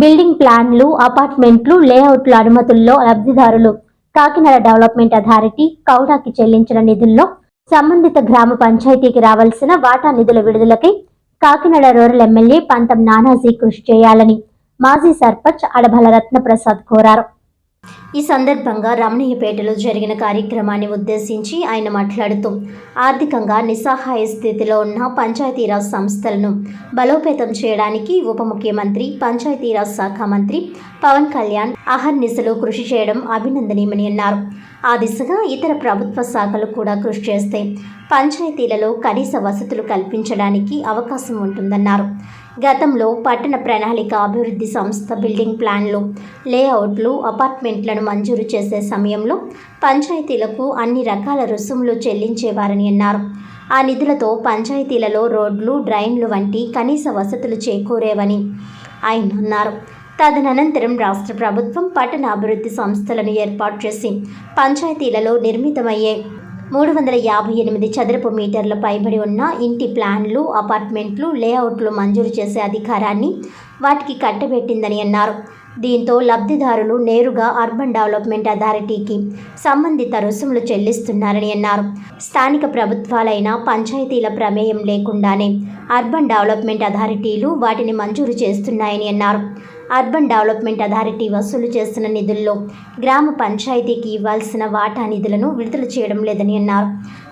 Building ప్లాన్లు అపార్ట్మెంట్లు లేఅవుట్ల అనుమతుల్లో లబ్ధిదారులు కాకినాడ డెవలప్మెంట్ అథారిటీ కౌడాకి చెల్లించిన నిధుల్లో సంబంధిత గ్రామ పంచాయతీకి రావాల్సిన వాటా నిధుల విడుదలకై కాకినాడ రూరల్ ఎమ్మెల్యే పంతం నానాజీ కృషి చేయాలని మాజీ సర్పంచ్ అడభల రత్నప్రసాద్ కోరారు. ఈ సందర్భంగా రమణీయపేటలో జరిగిన కార్యక్రమాన్ని ఉద్దేశించి ఆయన మాట్లాడుతూ ఆర్థికంగా నిస్సహాయ స్థితిలో ఉన్న పంచాయతీరాజ్ సంస్థలను బలోపేతం చేయడానికి ఉప ముఖ్యమంత్రి పంచాయతీరాజ్ శాఖ మంత్రి పవన్ కళ్యాణ్ అహర్నిశలు కృషి చేయడం అభినందనీయమని అన్నారు. ఆ దిశగా ఇతర ప్రభుత్వ శాఖలు కూడా కృషి చేస్తే పంచాయతీలలో కనీస వసతులు కల్పించడానికి అవకాశం ఉంటుందన్నారు. గతంలో పట్టణ ప్రణాళిక అభివృద్ధి సంస్థ బిల్డింగ్ ప్లాన్లు లేఅవుట్లు అపార్ట్మెంట్లను మంజూరు చేసే సమయంలో పంచాయతీలకు అన్ని రకాల రుసుములు చెల్లించేవారని అన్నారు. ఆ నిధులతో పంచాయతీలలో రోడ్లు డ్రైన్లు వంటి కనీస వసతులు చేకూరేవని ఆయన అన్నారు. తదనంతరం రాష్ట్ర ప్రభుత్వం పట్టణ అభివృద్ధి సంస్థలను ఏర్పాటు చేసి పంచాయతీలలో నిర్మితమయ్యే మూడు వందల యాభై ఎనిమిది చదరపు మీటర్ల పైబడి ఉన్న ఇంటి ప్లాన్లు అపార్ట్మెంట్లు లేఅవుట్లు మంజూరు చేసే అధికారాన్ని వాటికి కట్టబెట్టిందని అన్నారు. దీంతో లబ్ధిదారులు నేరుగా అర్బన్ డెవలప్మెంట్ అథారిటీకి సంబంధిత రుసుములు చెల్లిస్తున్నారని అన్నారు. స్థానిక ప్రభుత్వాలైన పంచాయతీల ప్రమేయం లేకుండానే అర్బన్ డెవలప్మెంట్ అథారిటీలు వాటిని మంజూరు చేస్తున్నాయని అన్నారు. అర్బన్ డెవలప్మెంట్ అథారిటీ వసూలు చేస్తున్న నిధుల్లో గ్రామ పంచాయతీకి ఇవ్వాల్సిన వాటా నిధులను విడుదల చేయడం లేదని అన్నారు.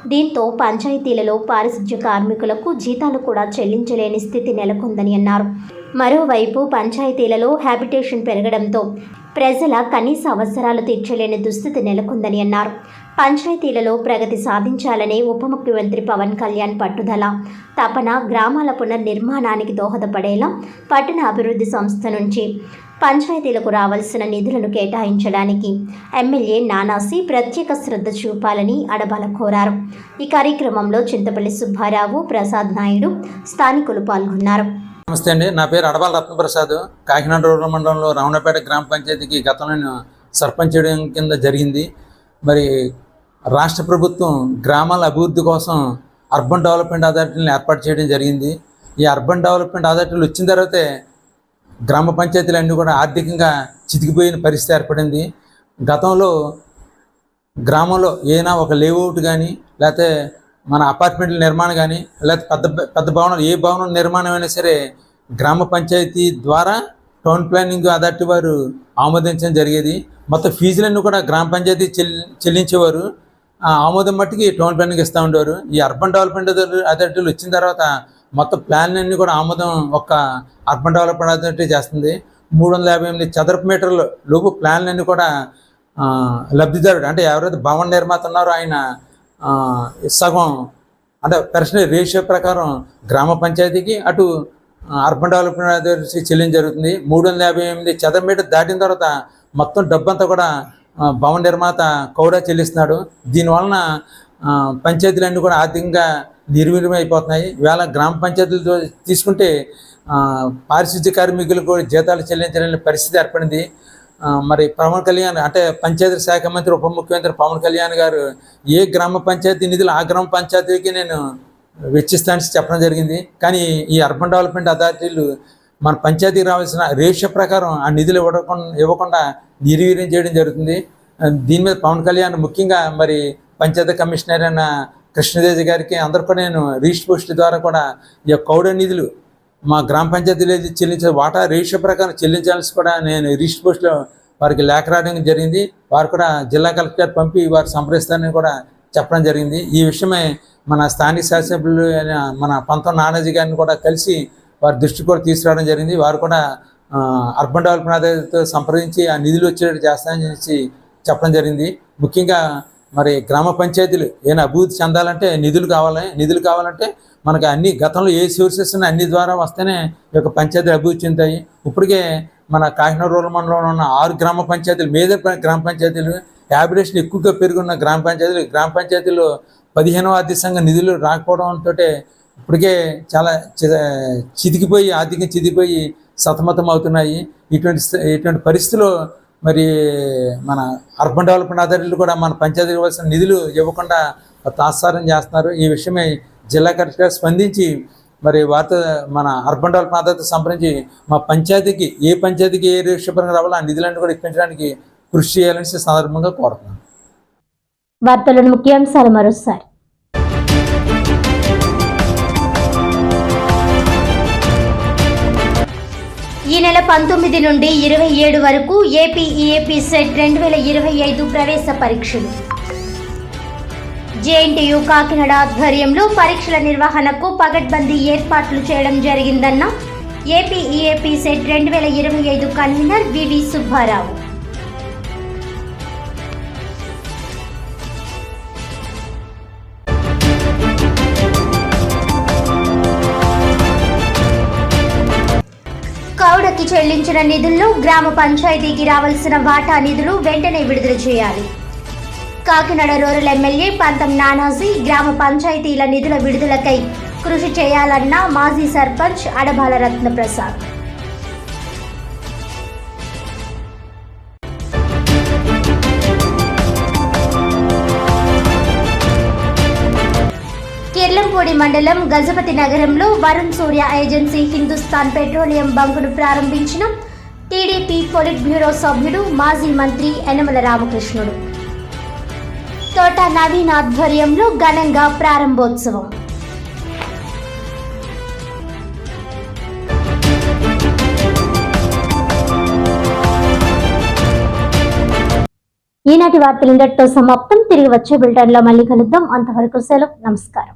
దీంతో పంచాయతీలలో పారిశుధ్య కార్మికులకు జీతాలు కూడా చెల్లించలేని స్థితి నెలకొందని అన్నారు. మరోవైపు పంచాయతీలలో హ్యాబిటేషన్ పెరగడంతో ప్రజల కనీస అవసరాలు తీర్చలేని దుస్థితి నెలకొందని అన్నారు. పంచాయతీలలో ప్రగతి సాధించాలనే ఉప ముఖ్యమంత్రి పవన్ కళ్యాణ్ పట్టుదల తపన గ్రామాల పునర్నిర్మాణానికి దోహదపడేలా పట్టణ అభివృద్ధి సంస్థ నుంచి పంచాయతీలకు రావాల్సిన నిధులను కేటాయించడానికి ఎమ్మెల్యే నానాసి ప్రత్యేక శ్రద్ధ చూపాలని అడబాల కోరారు. ఈ కార్యక్రమంలో చింతపల్లి సుబ్బారావు ప్రసాద్ నాయుడు స్థానికులు పాల్గొన్నారు. నమస్తే అండి. నా పేరు అడబాల రత్నప్రసాద్. కాకినాడ రూరల్ మండలంలో రావణపేట గ్రామ పంచాయతీకి గతంలో సర్పంచ్ కింద జరిగింది. మరి రాష్ట్ర ప్రభుత్వం గ్రామాల అభివృద్ధి కోసం అర్బన్ డెవలప్మెంట్ అథారిటీని ఏర్పాటు చేయడం జరిగింది. ఈ అర్బన్ డెవలప్మెంట్ అథారిటీలు వచ్చిన తర్వాతే గ్రామ పంచాయతీలు అన్నీ కూడా ఆర్థికంగా చితికిపోయిన పరిస్థితి ఏర్పడింది. గతంలో గ్రామంలో ఏదైనా ఒక లేఅవుట్ కానీ లేకపోతే మన అపార్ట్మెంట్ల నిర్మాణం కానీ లేకపోతే పెద్ద పెద్ద భవనం ఏ భవనం నిర్మాణం అయినా సరే గ్రామ పంచాయతీ ద్వారా టౌన్ ప్లానింగ్ అథారిటీ వారు ఆమోదించడం జరిగేది. మొత్తం ఫీజులన్నీ కూడా గ్రామ పంచాయతీ చెల్లించేవారు. ఆమోదం మట్టికి టౌన్ ప్లానింగ్ ఇస్తూ ఉండేవారు. ఈ అర్బన్ డెవలప్మెంట్ అథారిటీలు వచ్చిన తర్వాత మొత్తం ప్లాన్ అన్ని కూడా ఆమోదం ఒక్క అర్బన్ డెవలప్మెంట్ అథారిటీ చేస్తుంది. మూడు వందల యాభై ఎనిమిది చదరపు మీటర్ల లోపు ప్లాన్లన్నీ కూడా లబ్ధిదారుడు అంటే ఎవరైతే భవన నిర్మాత ఉన్నారో ఆయన సగం అంటే పర్సనల్ రేషియో ప్రకారం గ్రామ పంచాయతీకి అటు అర్బన్ డెవలప్మెంట్ అథారిటీ చెల్లించి జరుగుతుంది. మూడు వందల యాభై ఎనిమిది చదర మీటర్ దాటిన తర్వాత మొత్తం డబ్బంతా కూడా భవన నిర్మాత కౌడా చెల్లిస్తున్నాడు. దీనివలన పంచాయతీలన్నీ కూడా ఆర్థికంగా నిర్వీర్యం అయిపోతున్నాయి ఇవాళ గ్రామ పంచాయతీలతో తీసుకుంటే పారిశుద్ధ్య కార్మికులకు కూడా జీతాలు చెల్లించలేని పరిస్థితి ఏర్పడింది. మరి పవన్ కళ్యాణ్ అంటే పంచాయతీ శాఖ మంత్రి ఉప ముఖ్యమంత్రి పవన్ కళ్యాణ్ గారు ఏ గ్రామ పంచాయతీ నిధులు ఆ గ్రామ పంచాయతీకి నేను వెచ్చిస్తానని చెప్పడం జరిగింది. కానీ ఈ అర్బన్ డెవలప్మెంట్ అథారిటీలు మన పంచాయతీకి రావాల్సిన రేషియో ప్రకారం ఆ నిధులు ఇవ్వకుండా ఇవ్వకుండా నిర్వీర్యం చేయడం జరుగుతుంది. దీని మీద పవన్ కళ్యాణ్ ముఖ్యంగా మరి పంచాయతీ కమిషనర్ అయిన కృష్ణదేజ్ గారికి అందరూ కూడా నేను రీస్ట్ పోస్ట్ ద్వారా కూడా ఈ కౌడ నిధులు మా గ్రామ పంచాయతీలో చెల్లించే వాటా రేషియో ప్రకారం చెల్లించాల్సి కూడా నేను రిస్ట్ పోస్ట్లో వారికి లేఖ రాయడం జరిగింది. వారు కూడా జిల్లా కలెక్టర్ పంపి వారు సంప్రదిస్తారని కూడా చెప్పడం జరిగింది. ఈ విషయమై మన స్థానిక శాసనసభ్యులు మన పంతం నానాజీ గారిని కూడా కలిసి వారి దృష్టి కూడా తీసుకురావడం జరిగింది. వారు కూడా అర్బన్ డెవలప్మెంట్ సంప్రదించి ఆ నిధులు వచ్చేటట్టు చేస్తానని చెప్పి చెప్పడం జరిగింది. ముఖ్యంగా మరి గ్రామ పంచాయతీలు ఏమైనా అభివృద్ధి చెందాలంటే నిధులు కావాలి? నిధులు కావాలంటే మనకు అన్ని గతంలో ఏ సోర్సెస్ ఉన్నాయి అన్ని ద్వారా వస్తేనే ఈ యొక్క పంచాయతీలు అభివృద్ధి చెందుతాయి. ఇప్పటికే మన కాకినాడ రూరల్ మండలంలో ఉన్న ఆరు గ్రామ పంచాయతీలు మేజర్ గ్రామ పంచాయతీలు హ్యాబిటేషన్ ఎక్కువగా పెరుగున్న గ్రామ పంచాయతీలు గ్రామ పంచాయతీలు పదిహేనవ ఆర్థిక సంఘ నిధులు రాకపోవడంతో ఇప్పటికే చాలా చితికిపోయి ఆర్థికంగా చితికిపోయి సతమతం అవుతున్నాయి ఇటువంటి ఇటువంటి పరిస్థితిలో మరి మన అర్బన్ డెవలప్మెంట్ అథారిటీలు కూడా మన పంచాయతీకి ఇవ్వాల్సిన నిధులు ఇవ్వకుండా తాత్సారం చేస్తున్నారు. ఈ విషయమై జిల్లా కలెక్టర్ స్పందించి మరి వారితో మన అర్బన్ డెవలప్మెంట్ అథారిటీ సంప్రదించి మా పంచాయతీకి ఏ పంచాయతీకి ఏ రేషపరంగా రావాలో ఆ నిధులన్నీ కూడా ఇప్పించడానికి కృషి చేయాలని సందర్భంగా కోరుతున్నాను. వార్తలను ముఖ్యాంశాలు మరోసారి. ఈ నెల పంతొమ్మిది నుండి ఇరవై ఏడు వరకు ఏపీఈఏపీ సెట్ రెండు వేల ఇరవై ఐదు ప్రవేశ పరీక్షలు. జేఎన్టీయు కాకినాడ ఆధ్వర్యంలో పరీక్షల నిర్వహణకు పగడ్బందీ ఏర్పాట్లు చేయడం జరిగిందన్న ఏపీఈఏపీ సెట్ రెండు వేల ఇరవై ఐదు కన్వీనర్ వివి సుబ్బారావు. చెల్లించిన నిధుల్లో గ్రామ పంచాయతీకి రావాల్సిన వాటా నిధులు వెంటనే విడుదల చేయాలి. కాకినాడ రూరల్ ఎమ్మెల్యే పంతం నానాజీ గ్రామ పంచాయతీల నిధుల విడుదలకై కృషి చేయాలన్న మాజీ సర్పంచ్ అడబాల రత్నప్రసాద్. కిర్లంపూడి మండలం గజపతి నగరంలో వరుణ్ సూర్య ఏజెన్సీ హిందుస్థాన్ పెట్రోలియం బంకును ప్రారంభించిన టీడీపీ పొలిట్ బ్యూరో సభ్యుడు మాజీ మంత్రి యనమల రామకృష్ణుడు. తోట నవీన్ ఆధ్వర్యంలో ఘనంగా ప్రారంభోత్సవం. ఈనాటి వార్తలు ఇంతటితో సమాప్తం. తిరిగి వచ్చే బులెటిన్లో మళ్ళీ కలుద్దాం. అంతవరకు సెలవు. నమస్కారం.